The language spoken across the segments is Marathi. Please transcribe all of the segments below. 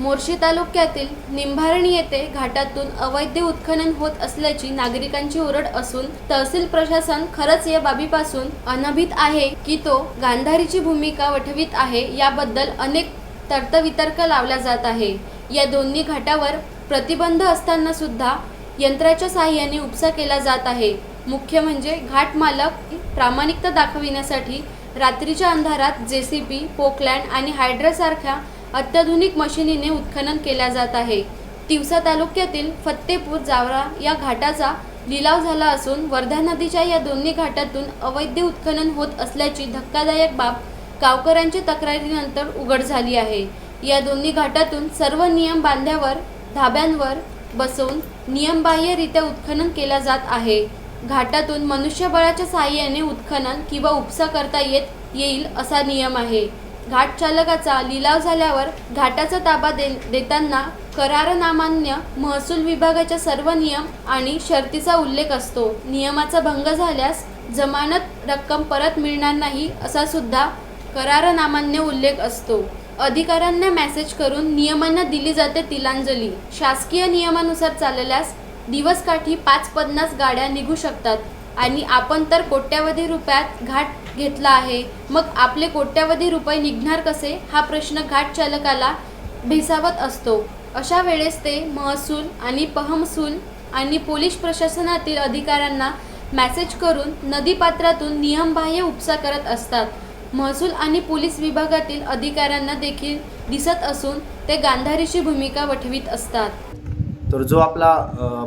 मोर्शी तालुक्यातील निंभारणी येथे घाटातून अवैध उत्खनन होत असल्याची नागरिकांची ओरड असून तहसील प्रशासन खरंच या बाबीपासून अनभित आहे की तो गांधारीची भूमिका वठवीत आहे याबद्दल अनेक तर्कवितर्क लावला जात आहे. या दोन्ही घाटावर प्रतिबंध असताना सुद्धा यंत्राच्या साहाय्याने उपसा केला जात आहे. मुख्य म्हणजे घाट मालक प्रामाणिकता दाखविण्यासाठी रात्रीच्या अंधारात जे सी बी पोकलँड आणि हायड्रासारख्या अत्याधुनिक मशिनीने उत्खनन केल्या जात आहे. तिवसा तालुक्यातील फत्तेपूर जावरा या घाटाचा लिलाव झाला असून वर्धा नदीच्या या दोन्ही घाटातून अवैध उत्खनन होत असल्याची धक्कादायक बाब गावकऱ्यांच्या तक्रारीनंतर उघड झाली आहे. या दोन्ही घाटातून सर्व नियम बांध्यावर धाब्यांवर बसवून नियमबाह्यरित्या उत्खनन केला जात आहे. घाटातून मनुष्यबळाच्या सहाय्याने उत्खनन किंवा उपसा करता येत येईल असा नियम आहे. घाट चालकाचा लिलाव झाल्यावर घाटाचा ताबा दे देताना करारनामान्य महसूल विभागाच्या सर्व नियम आणि शर्तीचा उल्लेख असतो. नियमाचा भंग झाल्यास जमानत रक्कम परत मिळणार नाही असा सुद्धा करारनामान्य उल्लेख असतो. अधिकाऱ्यांना मेसेज करून नियमांना दिली जाते तिलांजली. शासकीय नियमानुसार चालल्यास दिवसकाठी पाच पन्नास गाड्या निघू शकतात. आणि आपण तर कोट्यावधी रुपयात घाट घेतला आहे. मग आपले कोट्यावधी रुपये निघणार कसे? हा प्रश्न घाट चालकाला भेसावत असतो. अशा वेळेस ते महसूल आणि पहमसूल आणि पोलीस प्रशासनातील अधिकाऱ्यांना मेसेज करून नदीपात्रातून नियमबाह्य उपसा करत असतात. महसूल आणि पोलीस विभागातील अधिकाऱ्यांना देखील दिसत असून ते गांधारीची भूमिका वठवीत असतात. तर जो आपला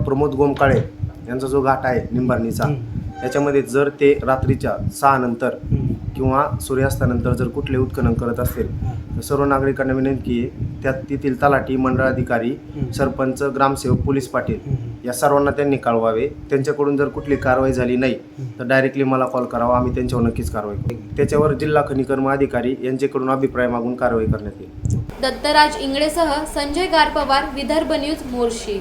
प्रमोद गोमकाळे यांचा जो घाट आहे निंबारणीचा याच्यामध्ये जर ते रात्रीच्या सहा नंतर किंवा सूर्यास्तानंतर जर कुठले उत्खनन करत असतील तर सर्व नागरिकांना विनंती आहे त्यात तेथील तलाठी मंडळाधिकारी सरपंच ग्रामसेवक पोलीस पाटील या सर्वांना त्यांनी कळवावे. त्यांच्याकडून जर कुठली कारवाई झाली नाही तर डायरेक्टली मला कॉल करावा. आम्ही त्यांच्यावर नक्कीच कारवाई करू. त्याच्यावर जिल्हा खनिकर्म अधिकारी यांच्याकडून अभिप्राय मागून कारवाई करण्यात येईल. दत्तराज इंगळेसह संजय गारपवार विदर्भ न्यूज मोर्शी.